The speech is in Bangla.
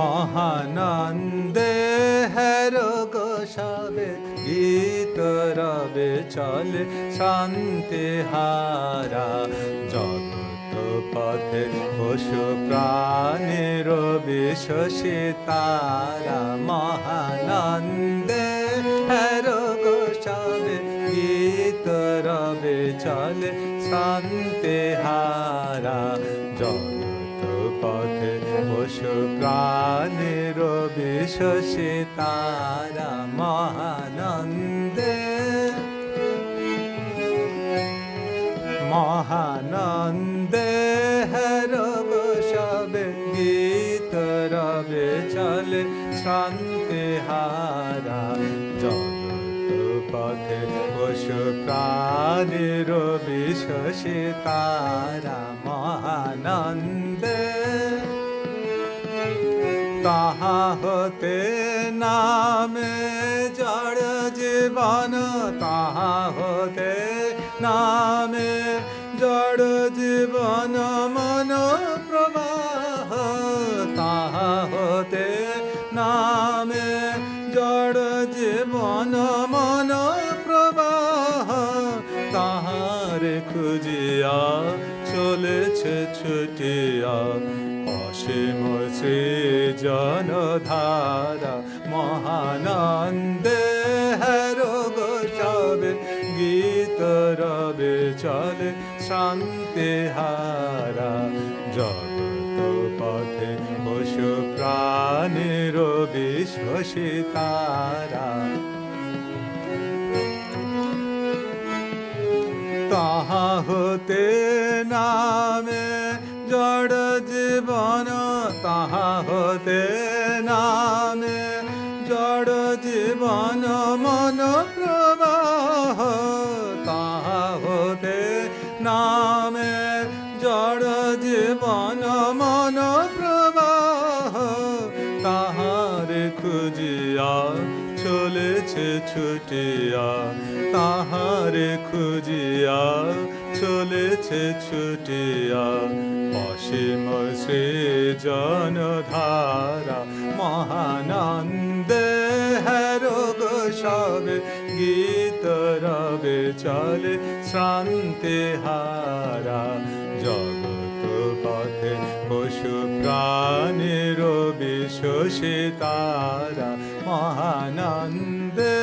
মহানন্দে হের গোসাবে, গীত রবে চলে, শান্তি হারা। জগত পথে পশু প্রাণের বিশ্বসী তারা। মহানন্দে হের গোসাবে, গীত রবে চলে, শান্তি হারা। জগত পথে পশু প্রাণীর বিশ্বসে তারা মহানন্দে। মহানন্দে হর সবে, গীত রবে, চলে শান্তি হারা। পথে পশু প্রাণীর তারা মহানন্দে। हते नाे जीवन तहते नाे जड जीवन मनो प्रब ता हते नाे जड जीवन मनो খুঁজিয়া চলেছে ছুটিয়া। অসীম জনধারা, মহানন্দে হর গোসাবে গীত রবে চলে শান্তি হারা। জগত পথে পশু প্রাণীর বিশ্বসী তারা। তাহা হতে নামে জড় জীবন, তাহা হতে নামে জড় জীবন, মন প্রবাহ, তাহা হতে নামে জড় জীবন, মন প্রবাহ, তাহার খুঁজিয়া চলেছে ছুটিয়া, তাহার খুঁজিয়া চলেছে ছুটিয়া। অসীম শ্রী জনধারা, মহানন্দে হর গোসাবে গীত রবে চলে শ্রান্তি হারা। জগত পথে পশু প্রাণীর বিশ্বসে তারা মহানন্দে